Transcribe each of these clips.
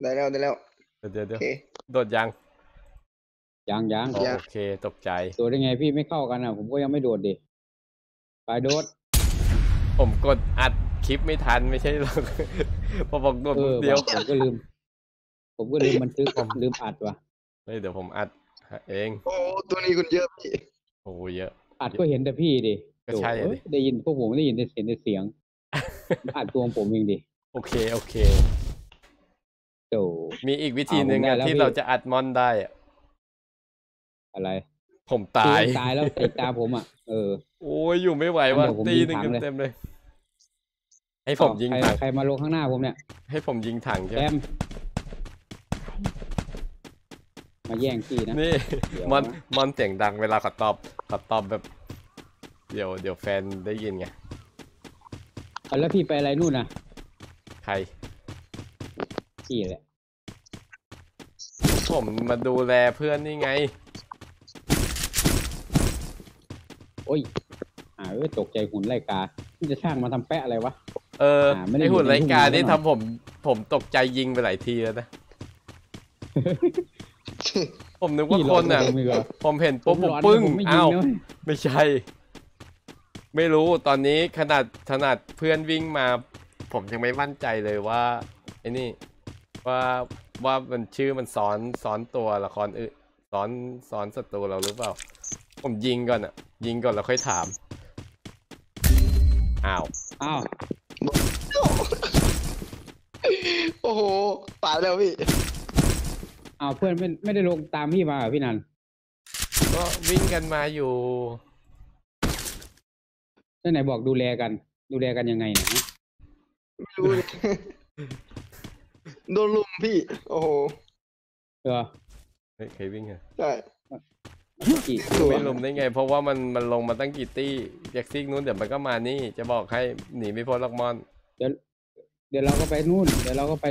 ได้แล้วได้แล้วเดี๋ยวเดี๋ยวโอเดี๋ยวเค โดดยังยังยังอ๋อยัง โอเคตกใจ โดดได้ไงพี่ไม่เข้ากันอะ ผมก็ยังไม่โดดดิไปโดด ผมกดอัดคลิปไม่ทันไม่ใช่หรอกพอบอกโดดเออเดียวผมก็ลืม ผมก็ลืมบันทึกลืมอัดว่ะ เฮ้ยเดี๋ยวผมอัดเองโอ้ตัวนี้คุณเยอะพี่โอ้โหเยอะ อัดก็เห็นแต่พี่ดิก็ใช่อะโอ้ดิยได้ยินพวกผมได้ยินแต่เสียงแต่เสียง อัดตัวของผมเองดิโอเคโอเค โตมีอีกวิธีหนึ่งเอาผมได้อะแล้วที่พี่เราจะอัดมอนได้อะอะไร ผมตายพี่ตายแล้วติดตาผมอะเออโอ้ยอยู่ไม่ไหวว่ะเดี๋ยวผมตียิงหนึ่งถังเลยเต็มๆเลย ให้ผมยิงใครถังใครมาลงข้างหน้าผมเนี่ย ให้ผมยิงถังใช่แอไหมมมาแย่งที่นะนี่เดี๋ยวมอนนะมอนเสียงดังเวลาเขาตอบเขาตอบแบบ เดี๋ยวเดี๋ยวแฟนได้ยินไงเอาแล้วพี่ไปอะไรนู่นน่ะ ใครพี่แหละ ผมมาดูแลเพื่อนนี่ไง โอ้ยอ่าเอ้ยตกใจหุ่นไล่กาที่จะช่างมาทำแปะอะไรวะ เออ อ่าไม่ได้ไอหุ่นอยู่ในรายการทุ่งนานี่แน่นอนทำผม ผมตกใจยิงไปหลายทีแล้วนะ ผมนึกว่าพี่คนอะรอดูเองดีกว่าผมเห็นปุ๊บผมร้อนปึ้ง ผมไม่ยิอ้าวนะเว้ยไม่ใช่ ไม่รู้ตอนนี้ขนาดขนาดเพื่อนวิ่งมา ผมยังไม่มั่นใจเลยว่าไอ้นี่ว่า ว่ามันชื่อมันซ้อนซ้อนตัวละครอื่นซ้อนซ้อนศัตรูเราหรือเปล่า ผมยิงก่อนอะยิงก่อนแล้วค่อยถาม อ้าว อ้าว โอ้โหตายแล้วพี่ อ้าวเพื่อนไม่ไม่ได้ลงตามพี่มาเหรอพี่นันก็วิ่งกันมาอยู่ แล้วไหนบอกดูแลกัน ดูแลกันยังไงเนี่ยฮะไม่รู้เลย โดนลุมพี่ โอ้โหเออเฮ้ยใครวิ่งอะใช่กี่ไม่ลุมได้ไง เพราะว่ามันมันลงมาตั้งกี่ตี้แจ็คซิกนู้นเดี๋ยวมันก็มานี่ จะบอกให้หนีไม่พ้นหรอกมอน เดี๋ยวเดี๋ยวเราก็ไปนู่น เดี๋ยวเราก็ไป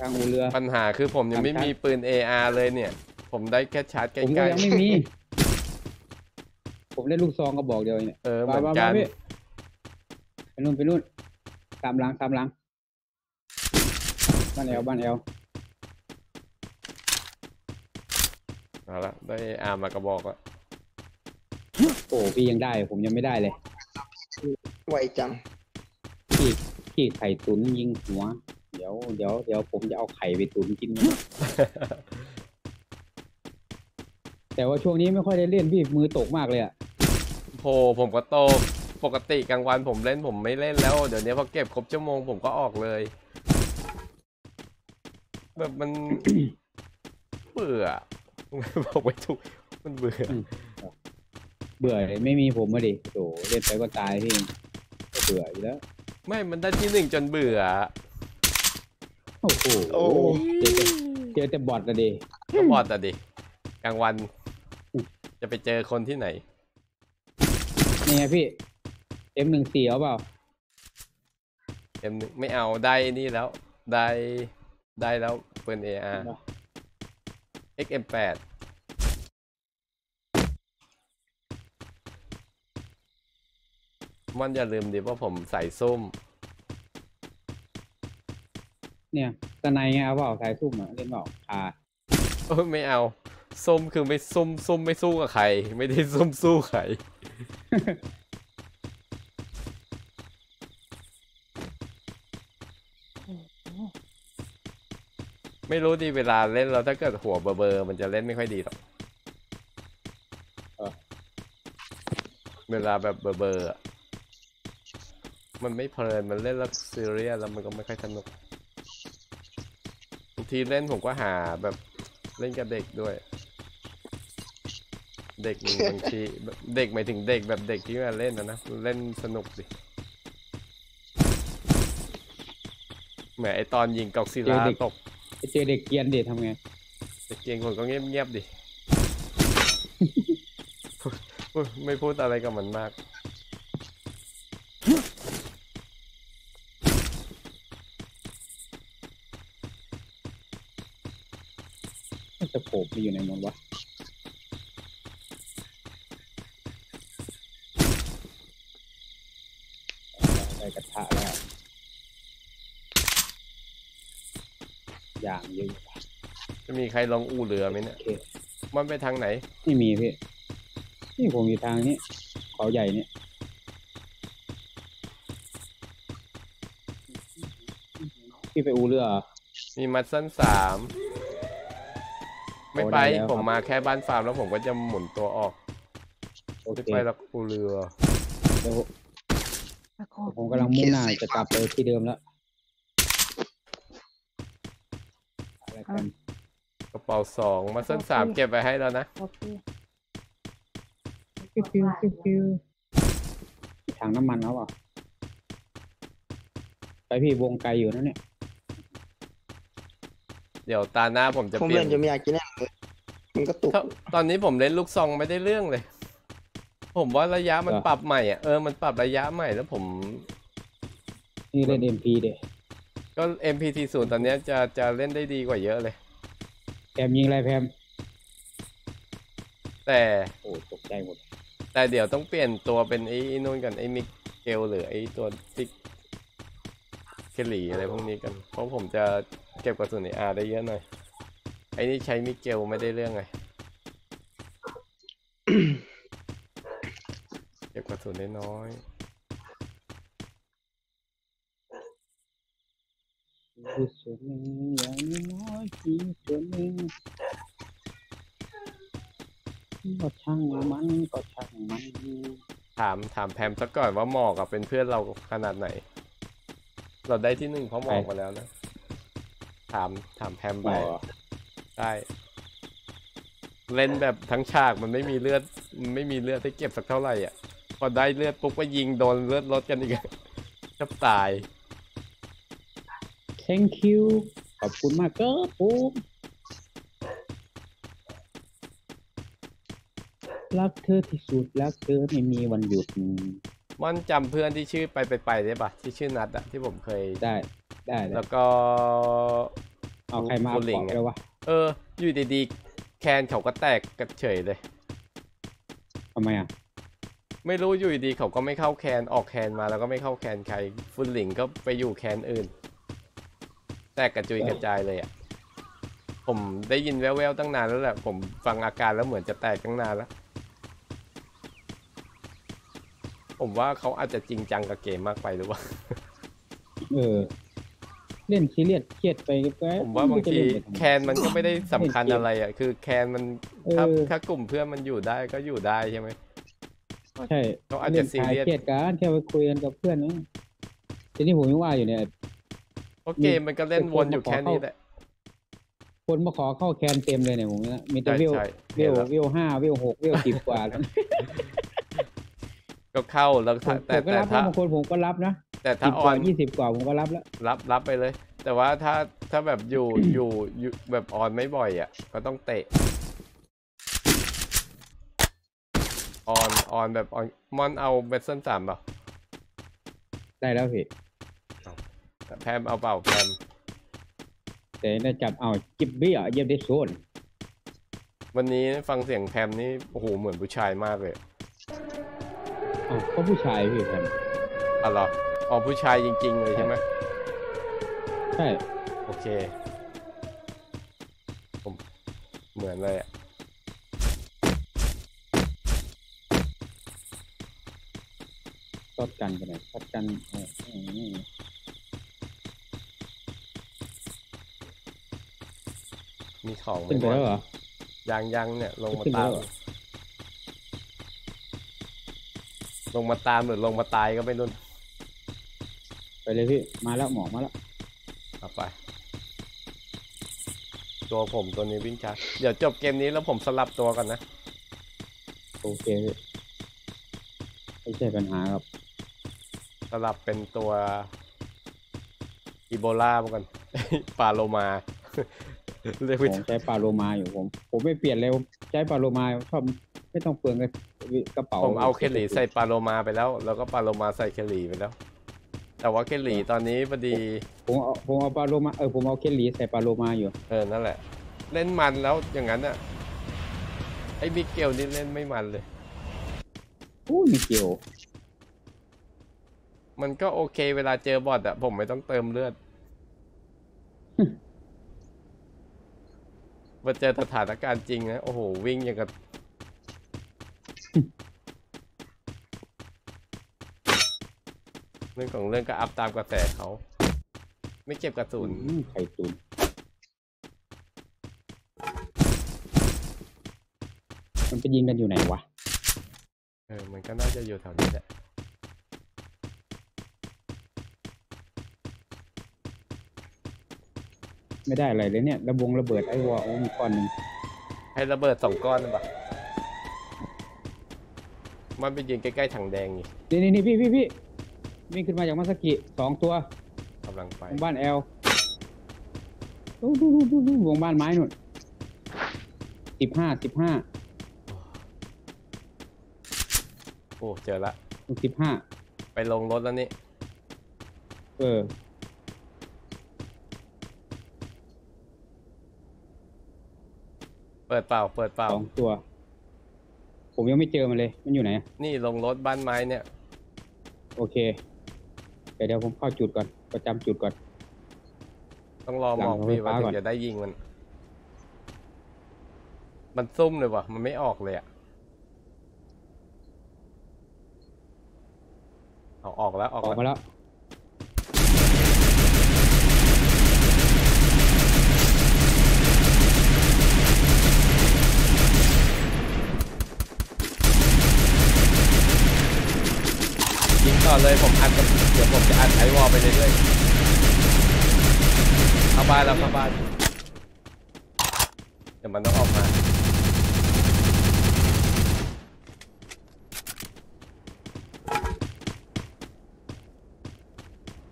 ทางอู่เรือ ปัญหาคือผมยังไม่ทำชาร์จมีปืน AR เลยเนี่ย ผมได้แค่ชาร์จใกผมก็ล้ยังไม่มี ผมได้ลูกซองก็บอกเดียวเนี่ยๆเออเหมามือนมากัมานพี่ไปนู่นไปนู่นตามหลังตามหลัง บ้านแอลบ้านแอลเอาละได้ AR มากระบอกละโอ้พี่ยังได้ ผมยังไม่ได้เลยไวจังพี่พี่ไข่ตุ๋นยิงหัว เดี๋ยวเดี๋ยวเดี๋ยวผมจะเอาไข่ไปตุ๋นกิน แต่ว่าช่วงนี้ไม่ค่อยได้เล่นพี่มือตกมากเลยอะโหผมก็โตกปกติกลางวันผมเล่นผมไม่เล่นแล้ว เดี๋ยวนี้พอเก็บครบชั่วโมงผมก็ออกเลย แบบมัน เบื่อบอกไม่ถูกมันเบื่อเบื่อเลยไม่มีผมมาดิโถเล่นไปก็ตายพี่ก็เบื่ออยู่แล้ว ไม่มันได้ที่หนึ่งจนเบื่อ โอ้โหโอ้เจอแต่เจอแต่บอทอะดิก็บอดอะดิกลางวัน จะไปเจอคนที่ไหนนี่ไงพี่เอ็มหนึ่งสี่เอาเปล่าเอ็มไม่เอาได้นี่แล้ว ได้ได้แล้ว ปืน AR XM8 มันอย่าลืมดิว่าผมใส่ส้ม เนี่ยตะไนไงเอาเปล่าสายซุ่มอะเล่นเปล่าคาเออไม่เอา ส้มคือไม่ส้มส้มไม่สู้กับใคร ไม่ได้ส้มสู้ใคร ไม่รู้ดิเวลาเล่นเราถ้าเกิดหัวเบอร์เบอร์มันจะเล่นไม่ค่อยดีหรอกเวลาแบบเบอร์เบอร์อะมันไม่เพลินมันเล่นแล้วซีเรียสแล้วมันก็ไม่ค่อยสนุกบางทีเล่นผมก็หาแบบเล่นกับเด็กด้วย เด็กมันบางทีแบบเด็กหมายถึงเด็กแบบเด็กที่มาเล่นนะนะเล่นสนุกดิแหมไอตอนยิงกอกซิลาตก ไปเจอเด็กเกรียนเด็ทำไงแต่เกียงคนก็เงียบๆดิ พูดไม่พูดอะไรกับมันมากจะโผล่ไปอยู่ในนั้นวะได้กระทะแล้ว อย่างเยอะจะมีใครลงอู่เรือไหมเนี่ยโอเคมันไปทางไหน ไม่มีพี่ นี่ผมอยู่ทางนี้ เขาใหญ่เนี่ย พี่ไปอูเรือเหรอมีมัดสั้นสาม ไม่ไป โอ้ได้แล้วครับผมมาแค่บ้านฟาร์มแล้วผมก็จะหมุนตัวออกโอไม่เคไปแล้วอู่เรือ เดี๋ยวผมกำลังมุ่งหน้าจะกลับไปที่เดิมแล้วอะไร กันกระเป๋าสองมัดสั้นสามเก็บไปให้แล้วนะโอเคฟิวฟิวฟิวฟิวถังน้ำมันเอาเปล่ะไปพี่วงไกลอยู่นะเนี่ย เดี๋ยวตาหน้าผมจะผมเปลี่ยเล่นนจะไม่อยากกินแน่เลยมันก็ตุก ถ้าตอนนี้ผมเล่นลูกซองไม่ได้เรื่องเลย ผมว่าระยะมันเหรอ ปรับใหม่อะเออมันปรับระยะใหม่แล้วผม นี่เล่นเอ็มพีเด้ ก็ MPT ศูนย์ตอนเนี้ยจะจะเล่นได้ดีกว่าเยอะเลย แพมยิงอะไรแพมแต่โอ้ตกใจหมดแต่เดี๋ยวต้องเปลี่ยนตัวเป็นไอ้นู่นกันไอ้มิเกลหรือไอ้ตัวทิกเคลลี่อะไรพวกนี้กัน เพราะผมจะเก็บกระสุนในอาได้เยอะหน่อย ไอ้นี่ใช้มิเกลไม่ได้เรื่องไง เก็บกระสุนได้น้อย อีกส่วนหนึ่งอย่างน้อยอีกส่วนหนึ่งก็ช่างมันก็ช่างมันถามถามแพมซะก่อนว่าหมอกกับเป็นเพื่อนเราขนาดไหน เราได้ที่หนึ่งเพราะหมอกมาแล้วนะ ถามถามแพมไปอ๋อใช่เล่นแบบทั้งฉากมันไม่มีเลือดมันไม่มีเลือดให้เก็บสักเท่าไหร่อะ พอได้เลือดปุ๊บก็ยิงโดนเลือดลดกันอีกจะตาย thank you ขอบคุณมากครับผมรักเธอที่สุดรักเธอไม่มีวันหยุดม่อนจำเพื่อนที่ชื่อไปไปไปได้ปะที่ชื่อนัดอะที่ผมเคยได้ได้ได้แล้วก็เอาใครมาบุเอาหรี่เกาะไงเลยวะเออ อยู่ดีๆ แคนเขาก็แตกกันเฉยเลยทำไมอะ ไม่รู้อยู่ดีๆเขาก็ไม่เข้าแคนออกแคนมาแล้วก็ไม่เข้าแคนใครฟุนหลิงก็ไปอยู่แคนอื่น แตกกระจุยกระจายเลยอะ ผมได้ยินแว่วๆตั้งนานแล้วแหละ ผมฟังอาการแล้วเหมือนจะแตกตั้งนานแล้ว ผมว่าเขาอาจจะจริงจังกับเกมมากไปหรือว่าเออ เล่นซีเรียสเครียดไปก็ผมว่าบางทีจะเล่ไปทำไมแคนมันก็ไม่ได้สำคัญอะไรอะ คือแคนมันเอถ้าอถ้ากลุ่มเพื่อนมันอยู่ได้ก็อยู่ได้ใช่ไหมใช่เขาอาจจะเล่นซีคลายเรียสเครียดกันแค่ไปคุยกันกับเพื่อนนะทีนี้ผมยังว่าอยู่เนี่ยเพ ราะเกมมันก็เล่นวนอยู่แค่นี้แหละ คนมาขอเข้าแคนเต็มเลยเนี่ยผมนะมีแต่ใช่วิวใช่วิเห็นวแล้ววิวห้าวิวหกวิวสิบกว่าแล้วก็เข้าแล้วผมถ้าผแต่มก็แต่รับนะถ้าบางคนผมก็รับนะแต่ถ้าสิบอกอว่านยี่สิบกว่าผมก็รับแล้ว รับรับไปเลย แต่ว่าถ้าถ้าแบบอยู่อยู่อยู่แบบออนไม่บ่อยอะ ก็ต้องเตะออนออนแบบออนมอนเอาเบสเซนสามเปล่าได้แล้วพี่ แพมเอาเปล่าแพมแต่ได้จับเอาจิบเบี้ยเยี่ยมได้โซนวันนี้ฟังเสียงแพมนี่โอ้โหเหมือนผู้ชายมากเลยอ้าวก็ผู้ชายพี่แพมอ๋อเหรออ๋อผู้ชายจริง ๆ เลยใช่ไหมใช่โอเค ผมเหมือนเลยอะชอบกันกันหน่อยชอบกันเออเออเออ มีของไหมขึ้นไปแล้วเหรอยังยังเนี่ย ลงมาขึ้นไปตามแล้วเหรอลงมาตามหรือลงมาตายก็ไม่รู้ไปเลยพี่ มาแล้วหมอมาแล้วเอาไป ตัวผมตัวนี้วิ่งช้าเดี๋ยวจบเกมนี้แล้วผมสลับตัวกันนะ โอเคพี่ไม่ใช่ปัญหาครับสลับเป็นตัวอีโบลามากันปาโลมา เรียกผไม่มถูกใช้ปลาโลมาอยู่ผม ผมไม่เปลี่ยนเลยผมใช้ปลาโลมาชอบไม่ต้องเปลืองเลยกระเป๋าผมเอาเคลลี่ใส่ปาโลมาไปแล้ว แล้วก็ปาโลมาใส่เคลลี่ไปแล้ว แต่ว่าเคลลี่ตอนนี้พอดี ผมเอาผมเอาปลาโลมาเออผมเอาเคลลี่ใส่ปลาโลมาอยู่ เออ นั่นแหละ เล่นมันแล้วอย่างนั้นอะ ไอ้มิเกลนี่เล่นไม่มันเลย อู้มีเกี่ยวมันก็โอเคเวลาเจอบอทอะผมไม่ต้องเติมเลือด มาเจอสถานการณ์จริงนะ โอ้โห วิ่งอย่างกับเรื่องของเรื่องก็อัพตามกระแสเขา ไม่เก็บกระสุนอืมไข่ตุนมันไปยิงกันอยู่ไหนวะ เออ มันก็น่าจะอยู่แถวนี้แหละ ไม่ได้อะไรเลยเนี่ยระบงระเบิดไอ้วอลโอ้มีก้อนหนึ่งให้ระเบิดสองก้อนนะปะมันไปยิงใกล้ๆถังแดงนี่นี่นี่นี่พี่พี่พี่วิ่งขึ้นมาจากมาสกิสองตัวกำลังไปวงบ้านแอลดูดูดูดูดูวงบ้านไม้นู่นสิบห้าสิบห้าโอ้เจอละสิบห้าไปลงรถแล้วนี่เออ เปิดเปล่า เปิดเปล่า สองตัว ผมยังไม่เจอมันเลย มันอยู่ไหนนี่ลงรถบ้านไม้เนี่ย โอเค เดี๋ยวเดี๋ยวผมเข้าจุดก่อน ประจำจุดก่อน ต้องรอหมอกหลังพี่ไฟว่าฟ้าถึก่อน งจะได้ยิงมัน มันซุ่มเลยวะมันไม่ออกเลยอะเอาออกแล้วออกออกแล้วมาแล้วยิง ไอวอลไปเรื่อยๆเข้าบ้านแล้วเข้าบ้านเดี๋ยวมันต้องออกมา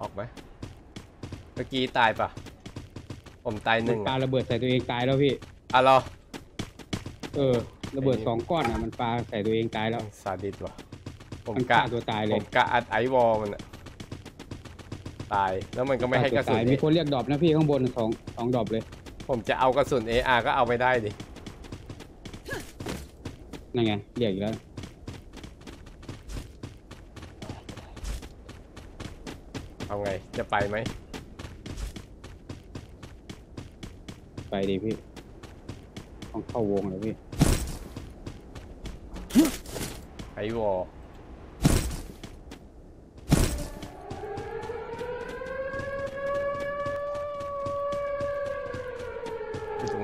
ออกไหมเมื่อกี้ตายปะผมตายหมันึ่นงปาอะระเบิดใส่ตัวเองตายแล้วพี่อะเหรอเออ ระเบิดไอ้นี่สองก้อนอะมันปาใส่ตัวเองตายแล้วซาดิสวะผมมันกะฆ่าตัวตายเลผยมกะอัดไอวอลมันอะ ตายแล้วมันก็ไม่ให้กระสุนฆ่าตัวตายมีคนเรียกดรอปนะพี่ข้างบนสองสองดรอปเลย ผมจะเอากระสุน AR ก็เอาไม่ได้ดิ นั่นไงเรียกอีกแล้ว เอาไงจะไปไหม ไปดีพี่ ต้องเข้าวงเลยพี่ ไอวอ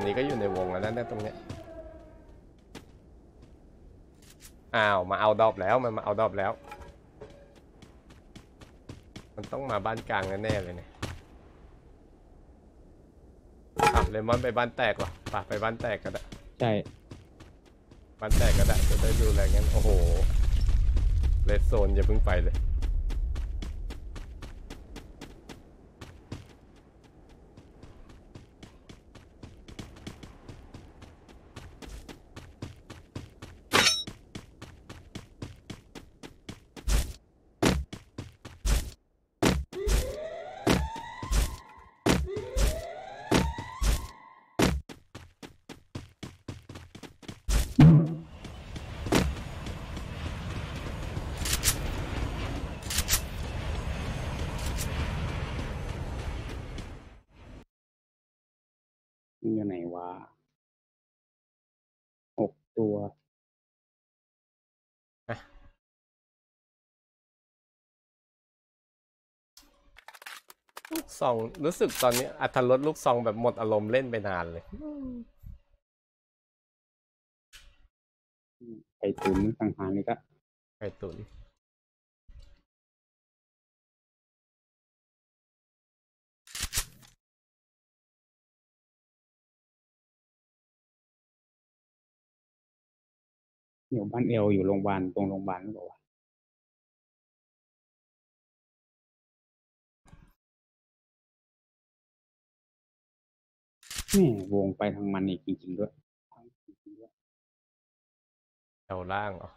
รงนี้ก็อยู่ในวงแล้วนะเนี่ยตรงเนี้ยอ้าวมาเอาดอบแล้วมันมาเอาดอบแล้ว มันต้องมาบ้านกลางแน่ๆเลยเนี่ยอะเลมอนไปบ้านแตกเหรอป่ะไปบ้านแตกก็ได้ใช่ บ้านแตกก็ได้จะได้ดูแลงั้นโอ้โหเลดโซนอย่าเพิ่งไปเลย มันอยู่ไหนวะหกตัวลูกซองรู้สึกตอนนี้อัตรถรสลูกซองแบบหมดอารมณ์เล่นไปนานเลยไข่ตุ๋นสังหารนี่ก็ไก่ตุน อยู่บ้านเอลอยู่โรงพยาบาลตรงโรงพยาบาลหรือเปล่าวะแม่วงไปทางมันอีกจริงๆด้วยแถวล่างเหรอ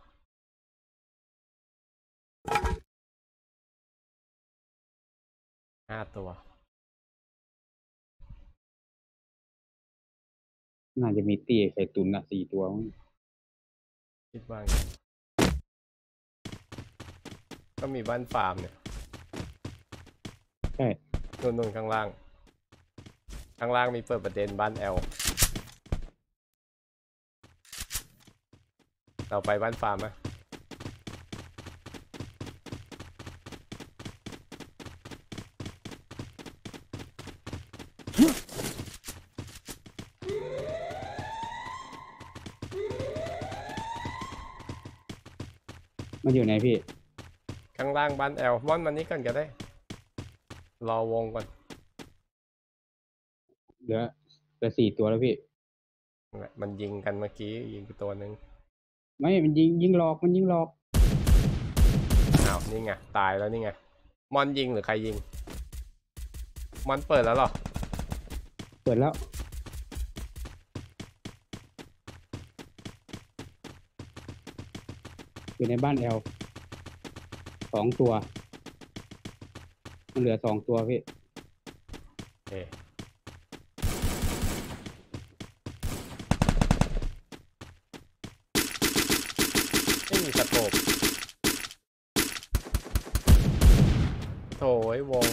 ห้าตัว น่าจะมีตีไข่ตุ๋นละสี่ตัวมั้งิดว่าก็มีบ้านฟาร์มเนี่ย ใช่นู่นนู่นข้างล่าง ข้างล่างมีเปิดประเด็นบ้านแอล เราไปบ้านฟาร์มไหม มันอยู่ไหนพี่ ข้างล่างบ้านแอลม่อนมันนี้ก่อนก็ได้ รอวงก่อนเหลือเหลือสี่ตัวแล้วพี่มันยิงกันเมื่อกี้ยิงไปตัวหนึ่งไม่ มันยิงยิงหลอกมันยิงหลอก อ้าวนี่ไงตายแล้วนี่ไงมอนยิงหรือใครยิงมอนเปิดแล้วเหรอ เปิดแล้ว อยู่ในบ้านแอลสองตัว มันเหลือสองตัวพี่ โอเคไม่มีสโคปโถ่ไอ้วง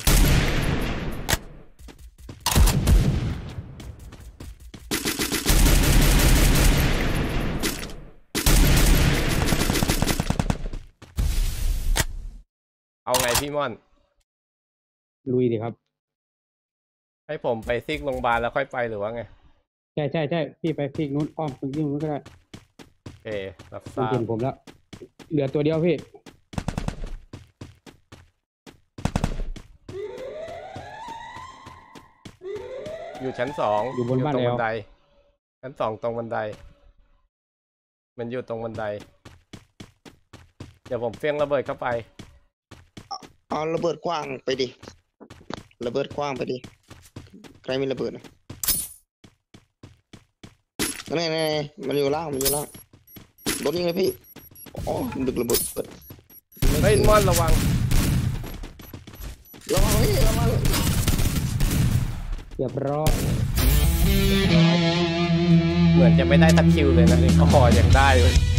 เอาไงพี่ม่อน ลุยดิครับ ให้ผมไปซิกโรงพยาบาลแล้วค่อยไปหรือว่าไง ใช่ใช่ใช่พี่ไปฟิกนู้นอ้อมฟิกนู้นก็ได้โอเครับทราบมันเห็นผมแล้ว เหลือตัวเดียวพี่ อยู่ชั้นสองอยู่บนบ้านตรงแอลบันได ชั้นสองตรงบันได มันอยู่ตรงบันได เดี๋ยวผมเฟี้ยงระเบิดเข้าไป เอาระเบิดกว้างไปดิ ระเบิดกว้างไปดิ ใครมีระเบิดนะนี่นี่นี่มันอยู่ล่าง มันอยู่ล่างโดนยิงเลยพี่ อ๋อดึกระเบิดเปิดเฮ้ยมอนระวัง ระวังพี่ระวังเรียบร้อยเหมือนจะไม่ได้ทักคิวเลยนะนี่ก็ยังได้เลยเออ